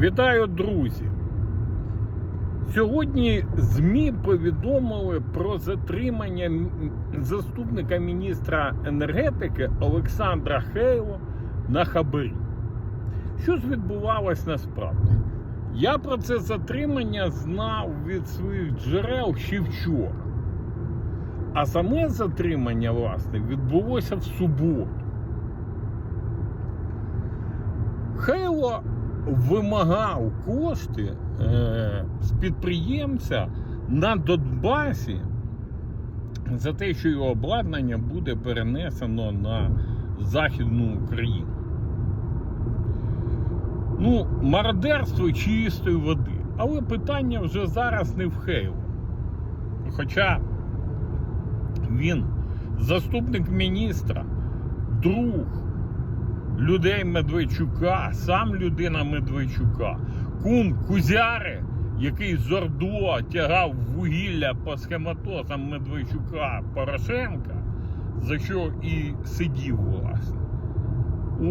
Вітаю, друзі! Сьогодні ЗМІ повідомили про затримання заступника міністра енергетики Олександра Хейло на хабарі. Що ж відбувалось насправді? Я про це затримання знав від своїх джерел ще вчора. А саме затримання, власне, відбулося в суботу. Хейло вимагав кошти е, з підприємця на Донбасі за те, що його обладнання буде перенесено на Західну Україну. Ну, мародерство чистої води. Але питання вже зараз не в Хейло. Хоча він заступник міністра, друг людей Медведчука, сам людина Медведчука, кум Кузяри, який з Ордо тягав вугілля по схематозам Медведчука Порошенка, за що і сидів, власне.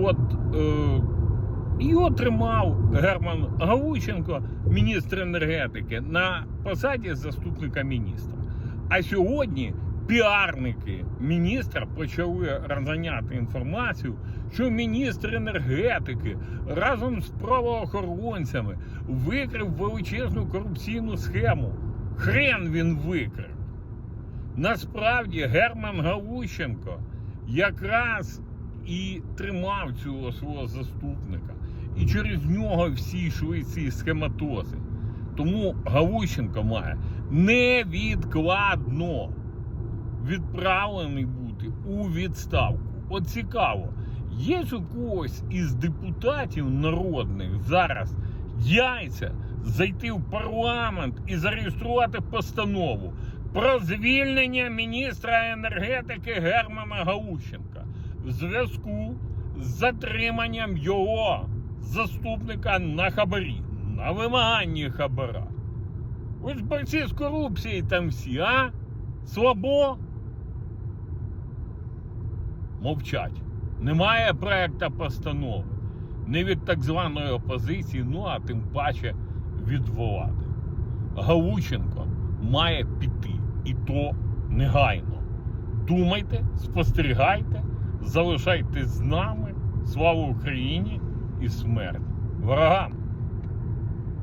От е, і отримав Герман Галученко, міністр енергетики, на посаді заступника міністра. А сьогодні піарники міністра почали розганяти інформацію, що міністр енергетики разом з правоохоронцями викрив величезну корупційну схему. Хрен він викрив. Насправді Герман Галущенко якраз і тримав цього свого заступника. І через нього всі йшли ці схематози. Тому Галущенко має невідкладно відправлений бути у відставку. От цікаво, є у когось із депутатів народних зараз яйця зайти в парламент і зареєструвати постанову про звільнення міністра енергетики Германа Галущенка в зв'язку з затриманням його заступника на хабарі, на вимаганні хабара. Ж борці з корупцією там всі, а? Слабо? Мовчать. Немає проекта постанови. Не від так званої опозиції, ну а тим паче від влади. Галученко має піти. І то негайно. Думайте, спостерігайте, залишайтесь з нами. Слава Україні і смерть ворогам!